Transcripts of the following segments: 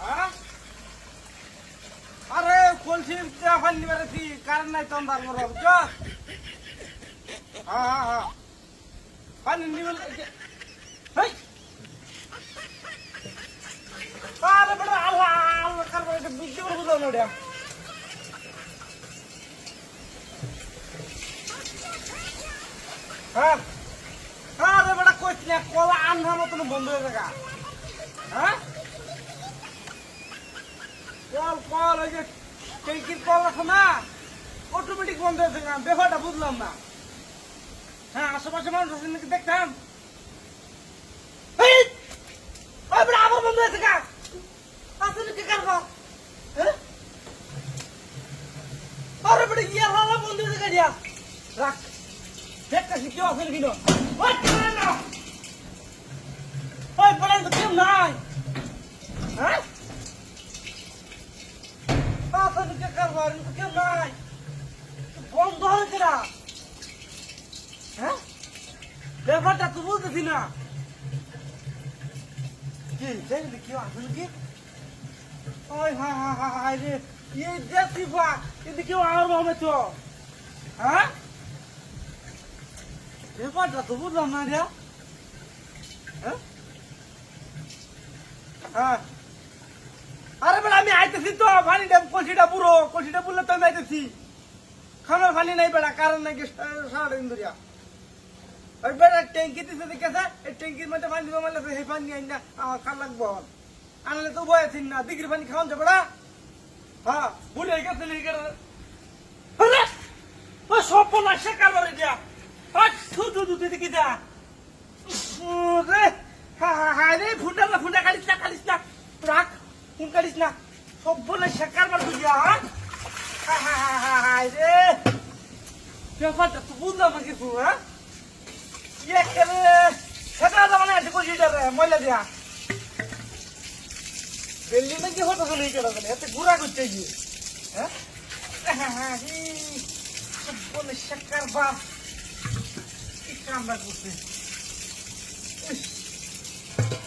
হ্যাঁ? আরে কলসি ফাইল বেড়েছি কারণ নাই মনে বুঝছ? হ্যাঁ হ্যাঁ হ্যাঁ। পানি নিবেন হেই! আরে বেটা, আল্লাহ আল্লাহ কারবার এটা বুঝতে পারব না ওটা। হ্যাঁ। না কলা আন্ধার মতন বন্ধ হয়ে থাকা। হ্যাঁ? কল কল, ওই যে ট্যাঙ্কির কল আছে না অটোমেটিক বন্ধ হয়ে থাকে। ব্যাপারটা বুঝলাম না। হ্যাঁ আশেপাশে মানুষ আছে নাকি দেখতাম? আবার বন্ধ হয়ে থাকা। আছে নাকি কারবার হ্যাঁ? আরে বেটা ইয়ার হালা? বন্ধ হয়ে থাকা দিয়া। রাখ। দেখতেছি কেউ না। ওই চলে না ওই বেটা তো কেউ নাই হ্যাঁ বন্ধ হয়েছে হ্যাঁ ব্যাপারটা তো বুঝতেছি না কি দেখলি হা হা হা হা রে এই দেখছি বা এদিকে আমার বাবা তো হ্যাঁ ব্যাপারটা তো বুঝলাম হ্যাঁ হ্যাঁ আরে বেটা আমি আইতেছি তো পানিটা কলসিটা পুরো কলসিটা পুরলে তো আমি আইতেছি খানার পানি নাই বেটা কারণ নাকি সারা দিন ধরিয়া ওই বেটা ট্যাঙ্কি দিতে দেখেছে এই ট্যাঙ্কির মধ্যে পানি জমা লাগছে সেই পানি আইন না আমার কার লাগবো আনলে তো বয়ে আছিস না দিঘির পানি খাওয়ান যাবে না হ্যাঁ ভুলে গেছে আরে ও সব না সে কারবার দিয়া আজ শুধু দুধ দিকে যা রে হা হা হা রে ফুটা না ফুটা কাটিস না কাটিস না। রাখ ফোন কাটিস না। সব বলে সে কারবার বুঝিয়া হ্যাঁ হা হা হা হা হা রে। ব্যাপারটা তো বুঝলাম না কিছু হ্যাঁ? ইয়ে খেলে সেটা মানে আছে কষিটা রে ময়লা দিয়া। দিল্লি নাকি হতো শুনে কেন জানে এত ঘুরা করতে গিয়ে। হ্যাঁ? হ্যাঁ হ্যাঁ বলে শেখার বাপ। কি কামড়া ইস,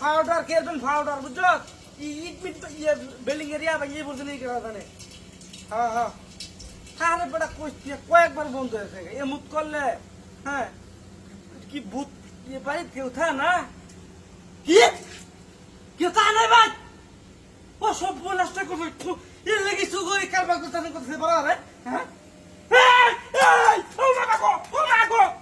পাউডার কেরবেন পাউডার বুঝছ? ইট মিট ইয়ে বিল্ডিং এরিয়া বা ইয়ে বলছে জানে হ্যাঁ হ্যাঁ। আরে বেটা কইছি না, কয়েকবার বন্ধ হয়েছে এমুত করলে হ্যাঁ। কি ভূত? ইয়ে বাড়ি কেউ থা না? কি? কেউ থা নাই ভাই ও সব বলাসটা করবে এর লেগে সুগরি কারবার করতে হ্যাঁ গো,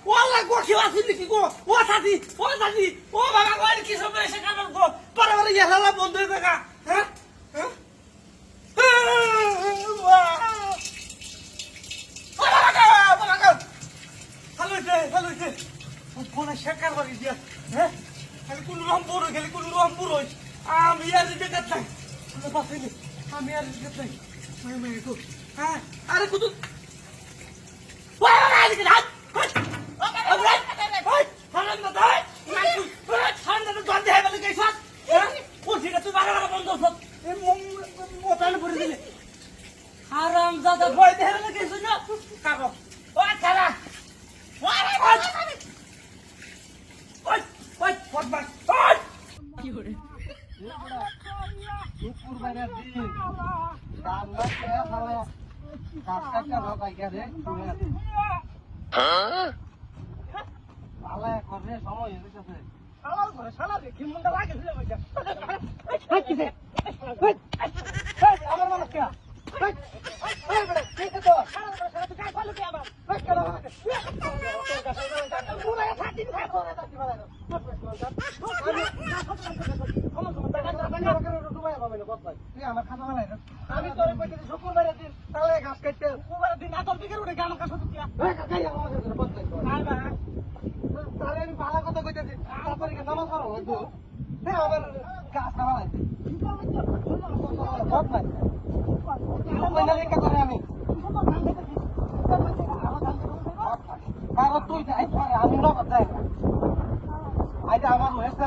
ও বাবা গো, কেউ আছে নাকি গো? ও সাথী, ও সাথী, ও বাবা গো, কি সব এসে কারবার গো? পরে পরে হালা বন্ধ হয়ে থাকা, হ্যাঁ? হ্যাঁ? ও বাবা গো, বাবা গো। ভালো হইছে, ভালো হইছে। ও ফোনে শেখার বাড়ি দিয়া, হ্যাঁ? কোন রকম বুড়ো, খালি কোন বুড়ো হইছে। আমি আর বেকার থাক আমি আর বেকার থাক হ্যাঁ আরে কুতু ওই বাবা এদিকে হাত হাত ওই ওই ওই হারাম না দাই ওই ঠান্ডা তো জলদি হয়ে গেল কেসা কুলসিটা তুই বাগা বাগা বন্ধ সব এই মোতালে পড়ে দিলে হারাম দাদা ভয় দেহে না কেসু না কাগো ওই খারা ওই ওই ওই ওই ফটবার ওই দুপুর দিন কাটতে ঢোকাই গেছে ভালো করে সময় হয়ে গেছে শালার ঘরে শালা রে মুন্ডা লাগে ছিল আমার মানুষ কে আমার খাতা বানাই আমি তোরে শুক্রবারের দিন তাহলে ঘাস কাটতে শুক্রবারের দিন আতর বিকের উঠে গান কাছে তাহলে আমি ভালো কথা কইতেছি তারপরে নামাজ পড়ো হ্যাঁ আবার আমি নগদ যাই না আইটা আমার হয়েছে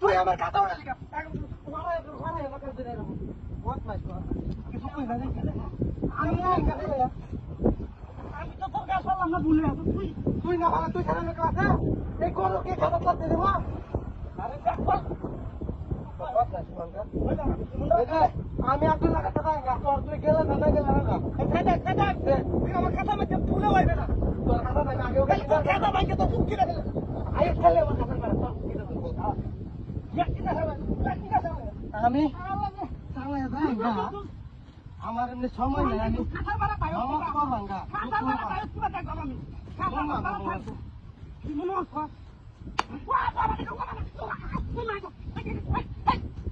তুই আমার কথা বলে কিছু কই না আমি তুই না ভালো তুই খারাপ কথা এই গরু কে খারাপ করতে দেবো আমি আপনি লাগাতে পারি না তোর তুই গেলে না না গেলে না তোর কথা নাই আগে ওকে আই খেলে আমার কথা পারে আমি? আমার এমনি সময় নেই আমি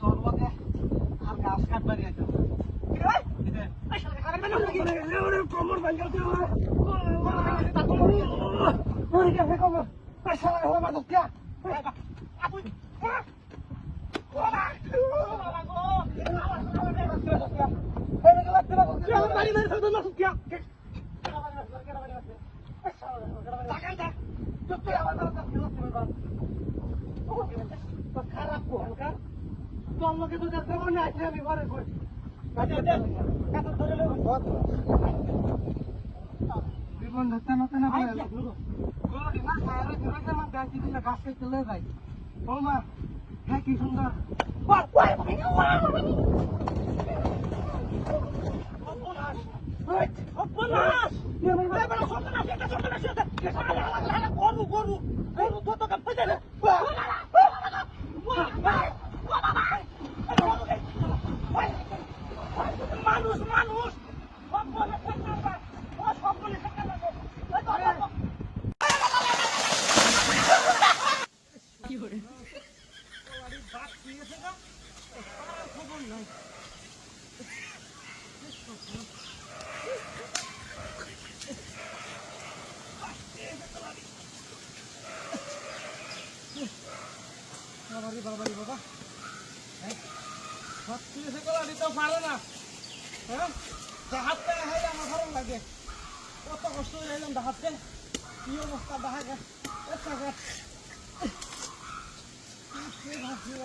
তোর মধ্যে আর গাছ কাটবারি আছে খারাপ লোকে তো জীবনে মা কি সুন্দর মানুষ বাবারি বাবারি বাবা সত্যি সে কলা দিতে পারে না হ্যাঁ হাত থেকে হাইলে আমার ভালো লাগে কত কষ্ট হয়ে এলাম হাতে কি অবস্থা দেখা গে একটা গাছ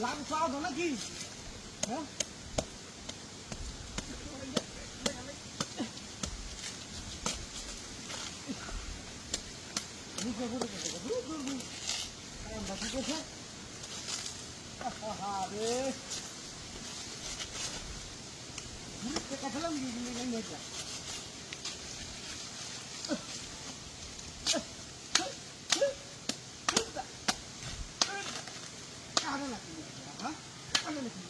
লাভ পাওয়া নাকি হ্যাঁ বুঝে বুঝে বুঝে দূর দূর দূর কারণ বাকি কথা আরে ঘুরতে কাটালাম দিয়ে দিলে গেল এটা কারণ আছে হ্যাঁ কারণ আছে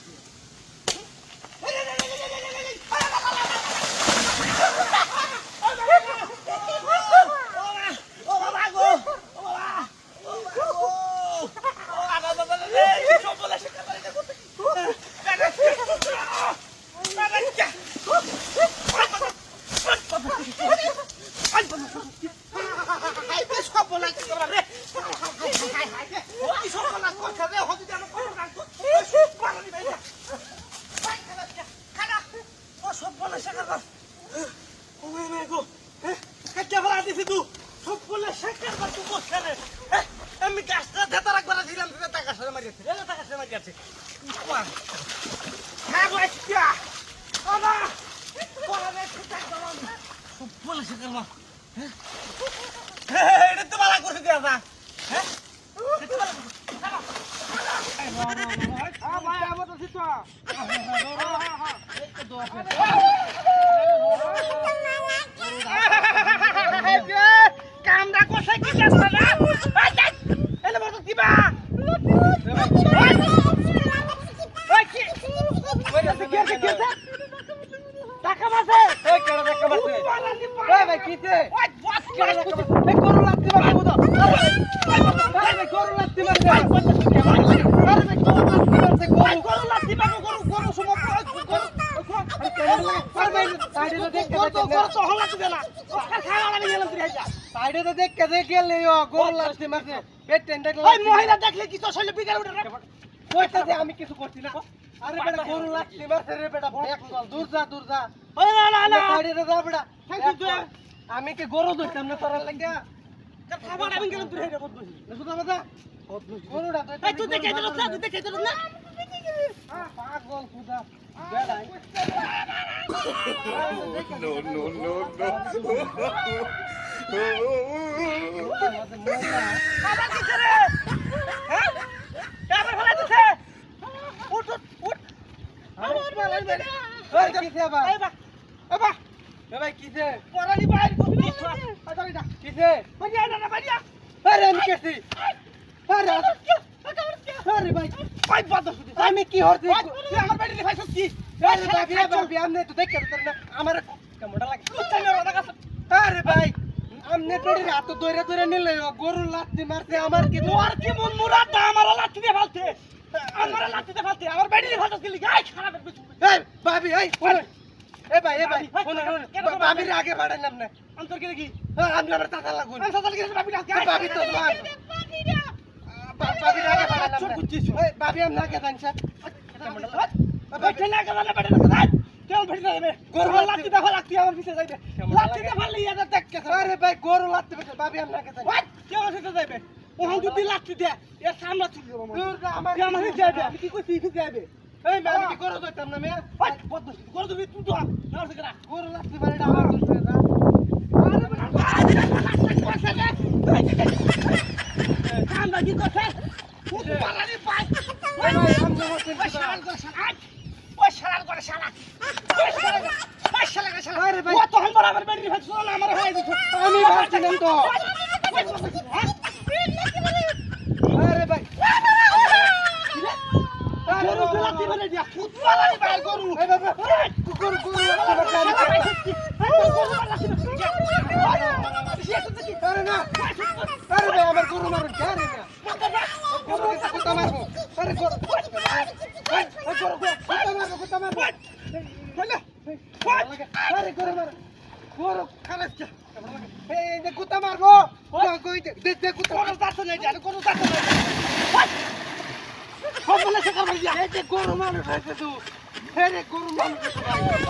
শেখার বার ও মে মে গো কাটতে ফেলা দিছি তু সব বলে শেখার বার তু বসে রে হ্যাঁ, আমি গাছটা ধেতা রাখবার ছিলাম তুই টাকা সরে মারিয়েছে রে টাকা সরে মারিয়েছে হ্যাঁ গো আচ্ছা বাবা বলা রে ঠিক দাও সব বলে শেখার বার হ্যাঁ এটা তো বালা করে দেয়া যা হ্যাঁ এটা বালা হ্যাঁ ভাই আবার তো সিটো কামরা কোথায় কি যাচ্ছে না এলে বড় দিবা টাকা মাসে কেডা দেখা মারছে এই ভাই কিছে ওই বাস কি এই গরু লাগতে মারছে বুদা আরে ভাই গরু লাগতে মারছে আরে ভাই গরু লাগতে মারছে গরু গরু লাঠি বাবু গরু গরু সময় গরু আরে ভাই সাইডে তো দেখতে গরু তো পাচ্ছেন গরু তো হলা দিবে না খাওয়া লাগি গেলাম তুই হাইজা সাইডে তো দেখতে দেখে গেলে ও গরু লাগতে মারছে পেট টেন্ডার ওই মহিলা দেখলে কি তোর শরীরে বিগার উঠে রে ওইটা যে আমি কিছু করছি না আরে বেটা গরু লাগতে মারছে রে বেটা এক চল দূর যা দূর যা ওই না না না সাইডে তো যা বেটা Thank you, এক চল। আমি কি গরু ধরতাম না তোর লাগিয়া খাবার আমি গেলাম তুই হাইজা বদ বসি বুঝা বাজা গরুটা তো তুই দেখে দিল না তুই দেখে দিল না পাগল খুদা বেড়া no, no, no, আমি কি হরছি? আমার বাড়ি রে ফাইছ কি আমার কেমনটা লাগে। তুই চাই না ওটা কাছে আরে ভাই। আমনে তোর রাত দইরা দইরা নিলে গরুর লাত্তি মারতে আমার কি তো আর কি মন মুরাদ আমার লাত্তি দিয়ে ফালতে আমার লাত্তি দিয়ে ফালতে আমার বেডি দিয়ে ফালতে গেলি এই খারাপ এই ভাবি এই এ ভাই এ ভাই শোনো শোনো ভাবি? আগে বাড়াই নাম না অন্তর কি দেখি? হ্যাঁ, আমি আমার চাচা লাগুন। আমি চাচা লাগি ভাবি না ভাবি তো মার ভাবি আগে বাড়াই নাম না ভাবি আমি আগে তেল ফেটে যাবে গরু লাত্তি দাও লাত্তি আমার পিছে যাইবে। লাত্তি দাও ফালি এটা দেখ কে আরে ভাই গরু লাত্তি ফেটে বাবি আমি না যাই। ওই কেও সেটা যাইবে? ওহন যদি লাত্তি দে এ সামলা চুরি হবে দূর আমার কে আমার যাইবে। আমি কি কইছি কি যাইবে? এই মে আমি কি গরু দইতাম না মে ওই বদমাশ। গরু দই তুই তো না সে না গরু লাত্তি ফালি এটা আমার কি করছে? পালানি পাই শালার করে শালা। শালা ওই শালার ওই শালার করে শালা ভাই। ও তো আমার বেড়ি ভাই শোনা আমার হয়ে আমি ভাবছিলাম তো এই কুত্তা মারবো কোনো দাঁত নেই জানো কোনো দাঁত নেই সকলে সে কামাই দিয়া এই যে গরু মানুষ হয়েছে তু হ্যাঁ রে গরু মানুষ হয়েছে